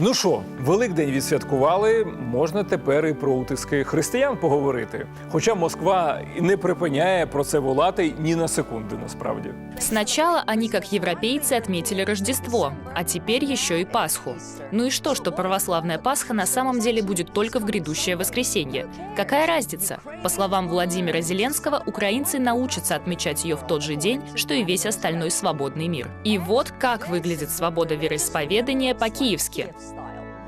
Ну що, Великдень відсвяткували, можна тепер і про утиски християн поговорити. Хоча Москва і не припиняє про це волати ні на секунду, насправді. Сначала они, как европейцы, отметили Рождество, а теперь еще и Пасху. Ну и что, что православная Пасха на самом деле будет только в грядущее воскресенье? Какая разница? По словам Владимира Зеленского, украинцы научатся отмечать ее в тот же день, что и весь остальной свободный мир. И вот как выглядит свобода вероисповедания по-киевски.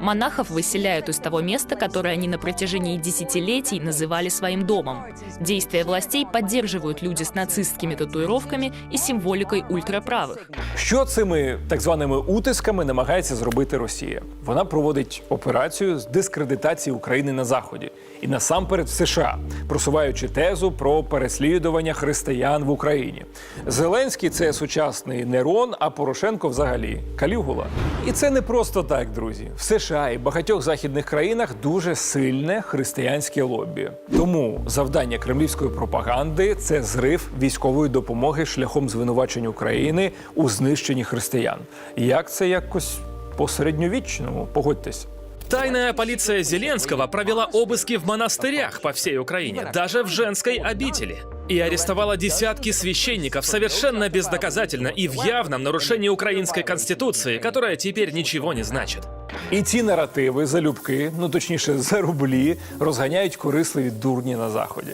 Монахов выселяют из того места, которое они на протяжении десятилетий называли своим домом. Действия властей поддерживают люди с нацистскими татуировками и символикой ультраправых. Що цими так званими утисками намагається зробити Росія? Вона проводить операцію з дискредитації України на заході і насамперед в США, просуваючи тезу про переслідування християн в Україні. Зеленський це сучасний Нерон, а Порошенко взагалі Калігула. І це не просто так, друзі. В США і багатьох західних країнах дуже сильне християнське лобі. Тому завдання кремлівської пропаганди це зрив військової допомоги шляхом звинувачення України у знищенні християн. Як це якось по середньовічному? Погодьтесь. Тайная полиция Зеленского провела обыски в монастырях по всей Украине, даже в женской обители. И арестовала десятки священников совершенно бездоказательно и в явном нарушении украинской конституции, которая теперь ничего не значит. І ці наративи залюбки, ну точніше, за рублі, розганяють корисливі дурні на заході.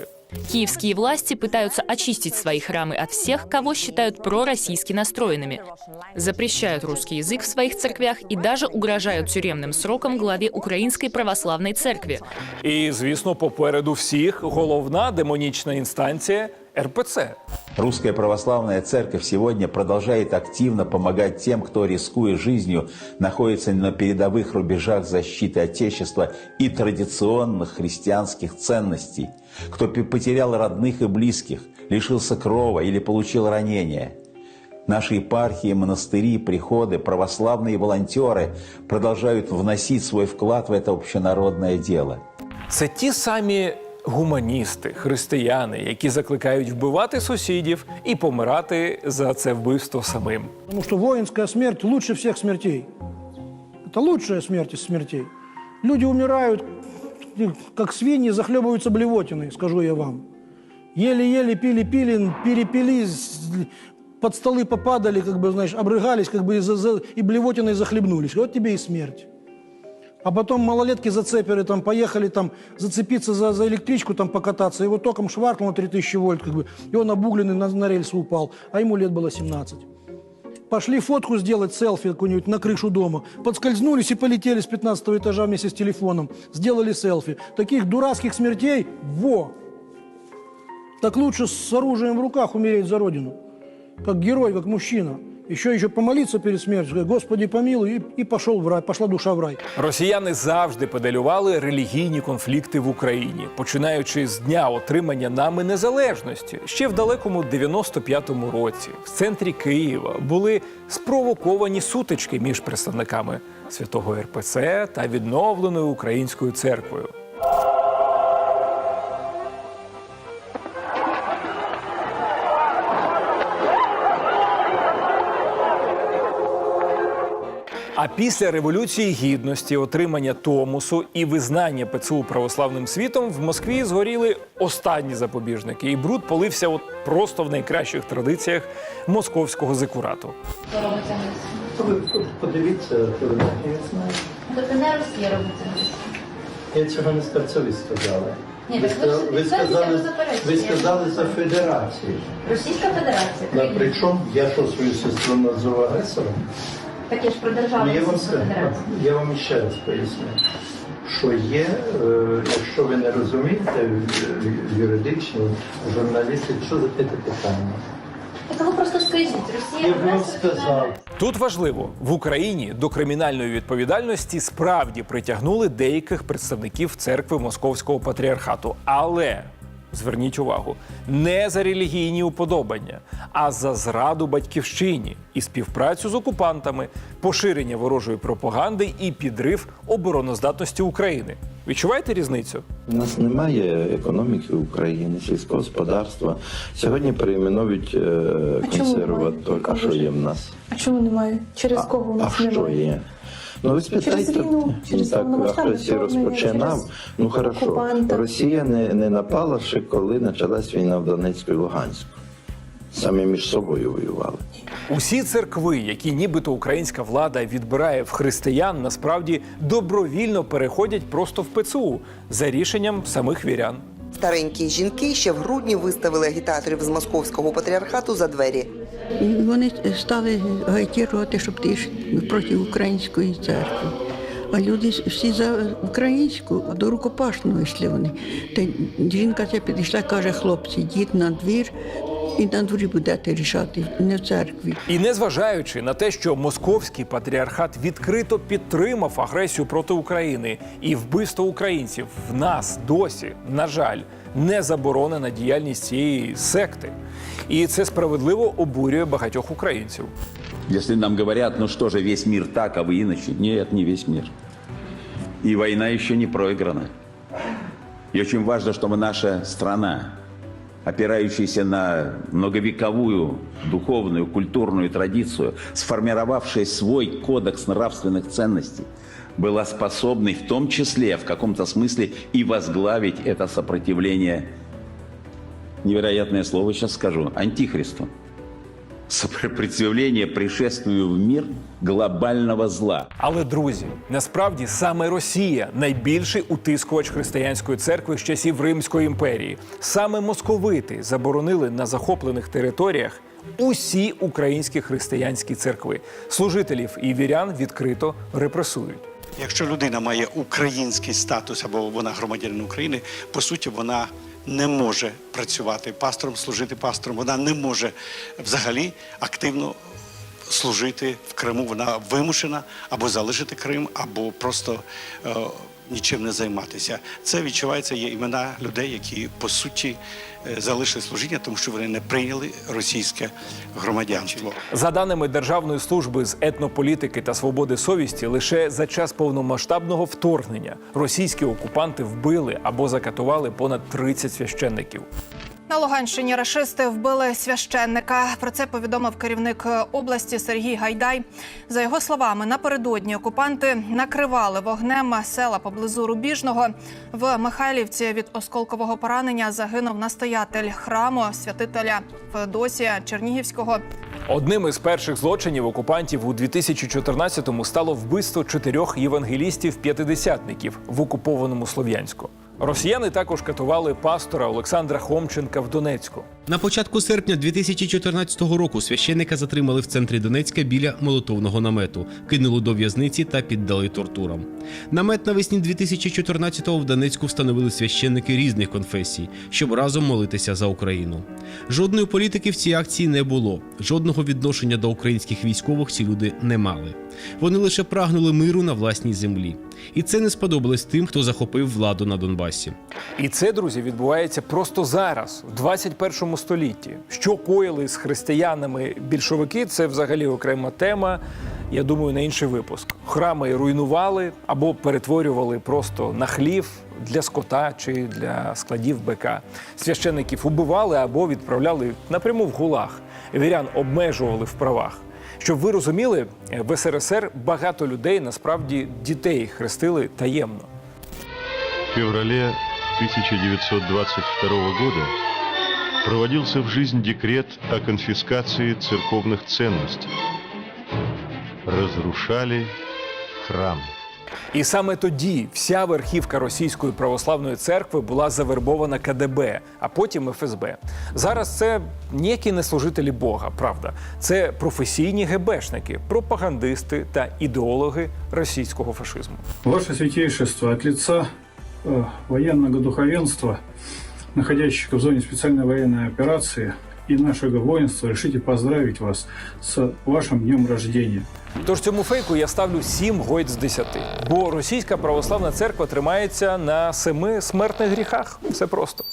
Киевские власти пытаются очистить свои храмы от всех, кого считают пророссийски настроенными. Запрещают русский язык в своих церквях и даже угрожают тюремным сроком главе Украинской православной церкви. І, звісно, попереду всіх головна демонічна інстанція РПЦ. Русская православная церковь сегодня продолжает активно помогать тем, кто, рискуя жизнью, находится на передовых рубежах защиты Отечества и традиционных христианских ценностей, кто потерял родных и близких, лишился крова или получил ранение. Наши епархии, монастыри, приходы, православные волонтеры продолжают вносить свой вклад в это общенародное дело. Це ті самі гуманісти, християни, які закликають вбивати сусідів і помирати за це вбивство самим. Потому что воинская смерть лучше всех смертей. Это лучшая смерть из смертей. Люди умирают, как свиньи, захлебываются блевотиной, скажу я вам. Еле-еле пили-пили, перепили, с- под столы попадали, как бы, знаешь, обрыгались, как бы и, за- за- и блевотиной захлебнулись. Вот тебе и смерть. А потом малолетки-зацеперы там поехали там зацепиться за, за электричку, там покататься. Его током шваркнуло 3000 вольт, как бы, и он обугленный на, на рельсы упал. А ему лет было 17. Пошли фотку сделать, селфи какую-нибудь на крышу дома. Подскользнулись и полетели с 15 этажа вместе с телефоном. Сделали селфи. Таких дурацких смертей – во! Так лучше с оружием в руках умереть за Родину. Как герой, как мужчина. Еще еще помолиться перед смертью, Господи помилуй, и, и пошел в рай, пошла душа в рай. Росіяни завжди педалювали релігійні конфлікти в Україні, починаючи з дня отримання нами незалежності. Ще в далекому 95-му році в центрі Києва були спровоковані сутички між представниками святого РПЦ та відновленою українською церквою. А після революції гідності, отримання Томосу і визнання ПЦУ православним світом в Москві згоріли останні запобіжники, і бруд полився от просто в найкращих традиціях московського? Ви подивіться телебачення, я знаю. Тобто не Росія. Я цього не сказав, це сказали. Ні, ви, ви сказали, ви, сказали, за федерацію. Російська Федерація. Причому я що свою сестру назву агресором? Так я ж про державу Ну, я вам Російську я вам ще раз поясню, що є, е, якщо ви не розумієте е, юридично, журналісти, що за те питання? Так ви просто скажіть, Росія Я вам сказав. Тут важливо в Україні до кримінальної відповідальності справді притягнули деяких представників церкви Московського патріархату, але. Зверніть увагу, не за релігійні уподобання, а за зраду батьківщині і співпрацю з окупантами, поширення ворожої пропаганди і підрив обороноздатності України. Відчуваєте різницю? У нас немає економіки України, сільського господарства. Сьогодні перейменують е, консерватор. немає? А що є в нас? А чому немає? Через кого у а нас що є? Ну ви спитайте, війну, так повномасштабне хтось розпочинав. Ну хорошо, окупанта. Росія не, не напала ще коли почалась війна в Донецьку і Луганську. Самі між собою воювали. Усі церкви, які нібито українська влада відбирає в християн, насправді добровільно переходять просто в ПЦУ за рішенням самих вірян. Старенькі жінки ще в грудні виставили агітаторів з московського патріархату за двері. І вони стали агітувати, щоб ти ж проти української церкви. А люди всі за українську, до рукопашного йшли вони. Та жінка ця підійшла, каже, хлопці, йдіть на двір і на дворі будете рішати, не в церкві. І незважаючи на те, що московський патріархат відкрито підтримав агресію проти України і вбивство українців, в нас досі, на жаль, не заборонена діяльність цієї секти. І це справедливо обурює багатьох українців. Если нам говорят, ну что же, весь мир так, а вы иначе. Нет, не весь мир. И война еще не проиграна. И очень важно, чтобы наша страна, опирающаяся на многовековую духовную, культурную традицию, сформировавшая свой кодекс нравственных ценностей, была способной в том числе, в каком-то смысле, и возглавить это сопротивление, невероятное слово сейчас скажу, антихристу сопротивление пришествию в мир глобального зла. Але друзі, насправді саме Росія найбільший утискувач християнської церкви з часів Римської імперії. Саме московити заборонили на захоплених територіях усі українські християнські церкви. Служителів і вірян відкрито репресують. Якщо людина має український статус або вона громадянин України, по суті, вона не може працювати пастором, служити пастором. Вона не може взагалі активно служити в Криму. Вона вимушена або залишити Крим, або просто е, нічим не займатися. Це відчувається є імена людей, які по суті е, залишили служіння, тому що вони не прийняли російське громадянство. За даними Державної служби з етнополітики та свободи совісті, лише за час повномасштабного вторгнення російські окупанти вбили або закатували понад 30 священників. На Луганщині рашисти вбили священника. Про це повідомив керівник області Сергій Гайдай. За його словами, напередодні окупанти накривали вогнем села поблизу Рубіжного. В Михайлівці від осколкового поранення загинув настоятель храму святителя Феодосія Чернігівського. Одним із перших злочинів окупантів у 2014-му стало вбивство чотирьох євангелістів-п'ятидесятників в окупованому Слов'янську. Росіяни також катували пастора Олександра Хомченка в Донецьку. На початку серпня 2014 року священника затримали в центрі Донецька біля молотовного намету, кинули до в'язниці та піддали тортурам. Намет навесні 2014-го в Донецьку встановили священники різних конфесій, щоб разом молитися за Україну. Жодної політики в цій акції не було, жодного відношення до українських військових ці люди не мали. Вони лише прагнули миру на власній землі. І це не сподобалось тим, хто захопив владу на Донбасі. І це, друзі, відбувається просто зараз, в 21 столітті. Що коїли з християнами більшовики, це взагалі окрема тема. Я думаю, на інший випуск. Храми руйнували або перетворювали просто на хлів для скота чи для складів БК. Священиків убивали або відправляли напряму в гулаг. Вірян обмежували в правах. Щоб ви розуміли, в СРСР багато людей насправді дітей хрестили таємно. В феврале 1922 года проводился в жизнь декрет о конфискации церковных ценностей. Разрушали храм. І саме тоді вся верхівка російської православної церкви була завербована КДБ, а потім ФСБ. Зараз це ніякі не служителі Бога, правда. Це професійні ГБшники, пропагандисти та ідеологи російського фашизму. Ваше святейшество, от лица э, военного духовенства, находящихся в зоне специальной военной операции и нашего воинства, решите поздравить вас с вашим днем рождения. Тож цьому фейку я ставлю 7 гойд з 10. Бо російська православна церква тримається на семи смертних гріхах. Все просто.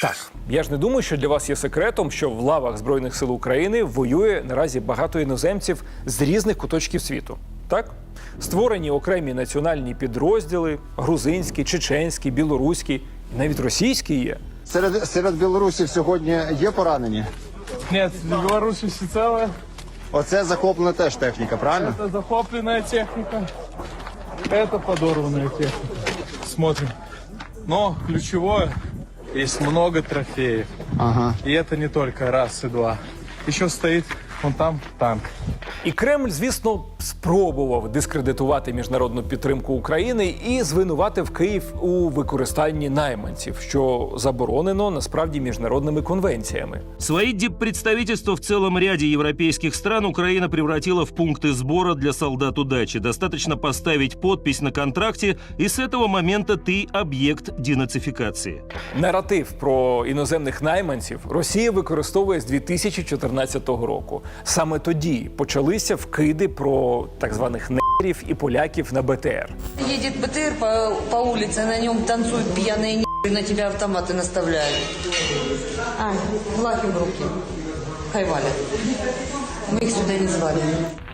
Так, я ж не думаю, що для вас є секретом, що в лавах Збройних сил України воює наразі багато іноземців з різних куточків світу. Так? Створені окремі національні підрозділи: грузинські, чеченські, білоруські, навіть російські є. Серед, серед білорусів сьогодні є поранені? Нет, в Беларуси все целое. Оце захоплена теж техніка, правильно? Это захопленная техника. Это подорванная техника. Смотрим. Но ключевое, есть много трофеев. Ага. И это не только раз и два. Еще стоит вон там танк. І Кремль, звісно, спробував дискредитувати міжнародну підтримку України і звинуватив Київ у використанні найманців, що заборонено насправді міжнародними конвенціями. Свои диппредставительства в целом ряде европейских стран Украина превратила в пункты сбора для солдат удачи. Достаточно поставить подпись на контракте, и с этого момента ты объект денацификации. Наратив про іноземних найманців Росія використовує з 2014 року. Саме тоді почалися вкиди про так званих нерів і поляків на БТР. Їде БТР по, по вулиці, на ньому танцюють п'яні н***, на тебе автомати наставляють. А, в руки. Хайвали. Мы их сюда не звали.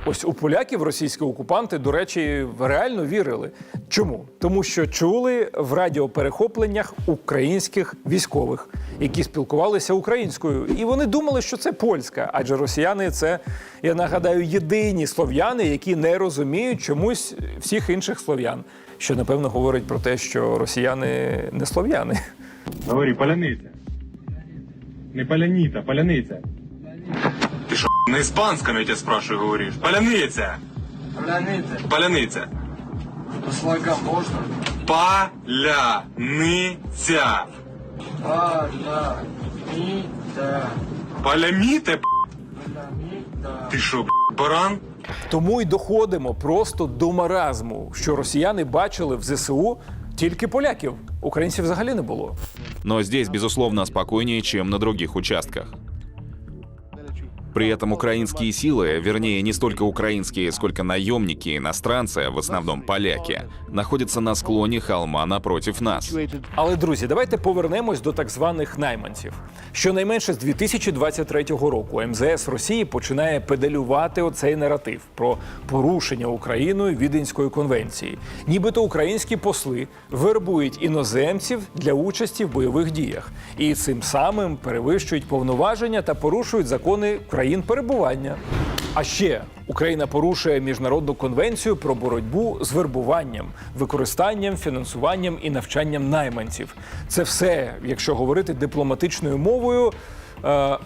Ось у поляків російські окупанти, до речі, реально вірили. Чому? Тому що чули в радіоперехопленнях українських військових, які спілкувалися українською, і вони думали, що це польська, адже росіяни це, я нагадаю, єдині слов'яни, які не розуміють чомусь всіх інших слов'ян. Що напевно говорить про те, що росіяни не слов'яни. Говори, поляниця. Не полянита, поляниця. Ты что, на испанском я тебя спрашиваю, говоришь? Поляныця! Поляниця. Поляныця! По слогам можно? Поляныця! А, да. И, да. Поляміте, б***? Ти що, б***, баран? Тому й доходимо просто до маразму, що росіяни бачили в ЗСУ тільки поляків. Українців взагалі не було. Но здесь, безусловно, спокойнее, чем на других участках. При этом украинские силы, вернее, не столько украинские, сколько наемники, иностранцы, в основном поляки, находятся на склоне холма напротив нас. Але друзі, давайте повернемось до так званих найманців. Щонайменше з 2023 року МЗС Росії починає педалювати оцей наратив про порушення Україною Віденської конвенції. Нібито українські посли вербують іноземців для участі в бойових діях і цим самим перевищують повноваження та порушують закони країн перебування. А ще Україна порушує міжнародну конвенцію про боротьбу з вербуванням, використанням, фінансуванням і навчанням найманців. Це все, якщо говорити дипломатичною мовою, е,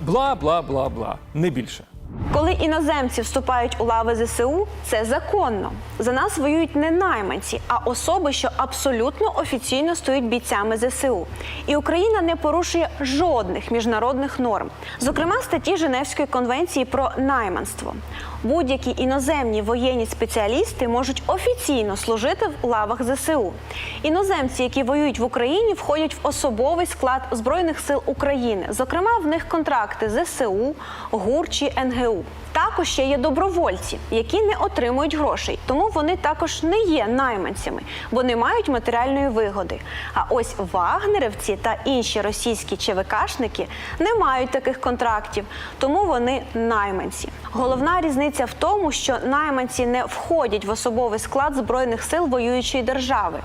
бла бла бла бла, не більше. Коли іноземці вступають у лави ЗСУ, це законно. За нас воюють не найманці, а особи, що абсолютно офіційно стоять бійцями ЗСУ. І Україна не порушує жодних міжнародних норм, зокрема статті Женевської конвенції про найманство. Будь-які іноземні воєнні спеціалісти можуть офіційно служити в лавах ЗСУ. Іноземці, які воюють в Україні, входять в особовий склад Збройних сил України. Зокрема, в них контракти ЗСУ, ГУР чи НГУ. Також ще є добровольці, які не отримують грошей, тому вони також не є найманцями, бо не мають матеріальної вигоди. А ось вагнерівці та інші російські ЧВКшники не мають таких контрактів, тому вони найманці. Головна різниця в тому, що найманці не входять в особовий склад збройних сил воюючої держави.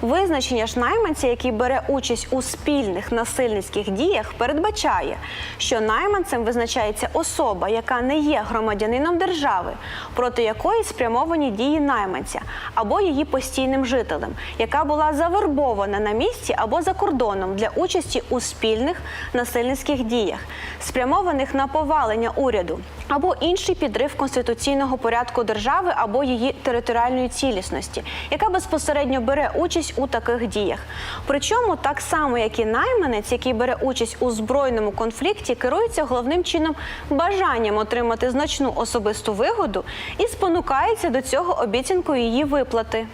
Визначення ж найманця, який бере участь у спільних насильницьких діях, передбачає, що найманцем визначається особа, яка не є громадянином держави, проти якої спрямовані дії найманця, або її постійним жителем, яка була завербована на місці або за кордоном для участі у спільних насильницьких діях, спрямованих на повалення уряду, або інший підрив конституційного порядку держави або її територіальної цілісності, яка безпосередньо бере участь у таких діях. Причому так само, як і найманець, який бере участь у збройному конфлікті, керується головним чином бажанням отримати значну особисту вигоду і спонукається до цього обіцянкою її виплати.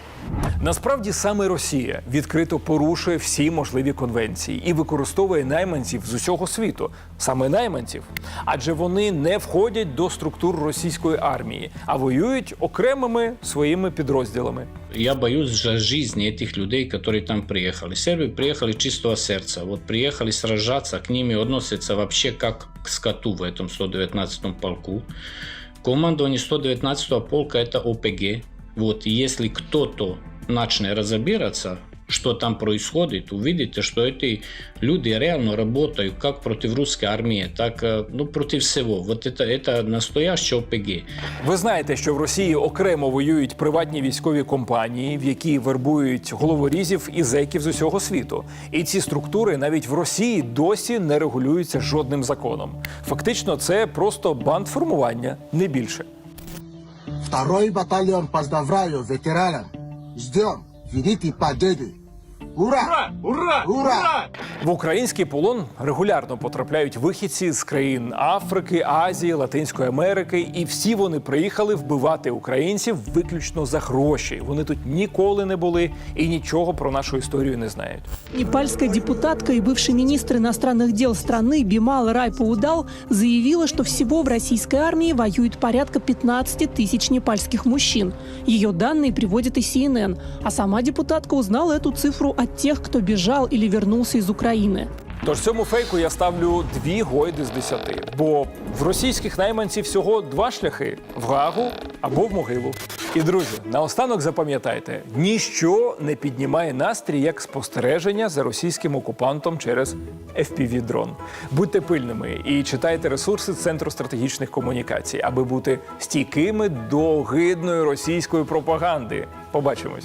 Насправді саме Росія відкрито порушує всі можливі конвенції і використовує найманців з усього світу, саме найманців, адже вони не входять до структур російської армії, а воюють окремими своїми підрозділами. Я боюсь за жизни этих людей, которые там приехали. Сербы приехали чистого сердца. Вот приехали сражаться, к ними относятся вообще как к скоту в этом 119-м полку. Командование 119-го полка это ОПГ. Вот, и если кто-то начнет разбираться, что там происходит, увидите, что эти люди реально работают как против русской армии, так э, ну, против всего. Вот это, это настоящий ОПГ. Ви знаєте, що в Росії окремо воюють приватні військові компанії, в які вербують головорізів і зеків з усього світу. І ці структури навіть в Росії досі не регулюються жодним законом. Фактично, це просто бандформування, не більше. Второй батальон поздравляю ветеранам. Ждем великой победы. Ура! Ура! Ура! В український полон регулярно потрапляють вихідці з країн Африки, Азії, Латинської Америки, і всі вони приїхали вбивати українців виключно за гроші. Вони тут ніколи не були і нічого про нашу історію не знають. Непальская депутатка и бывший министр иностранных дел страны Бимал Райпаудал заявила, что всего в российской армии воюет порядка 15 тысяч непальских мужчин. Ее данные приводит и CNN, а сама депутатка узнала эту цифру от тех, кто бежал или вернулся из Украины. Тож цьому фейку я ставлю дві гойди з десяти. Бо в російських найманців всього два шляхи: в Гагу або в могилу. І друзі, наостанок запам'ятайте: ніщо не піднімає настрій як спостереження за російським окупантом через FPV-дрон. Будьте пильними і читайте ресурси Центру стратегічних комунікацій, аби бути стійкими до гидної російської пропаганди. Побачимось.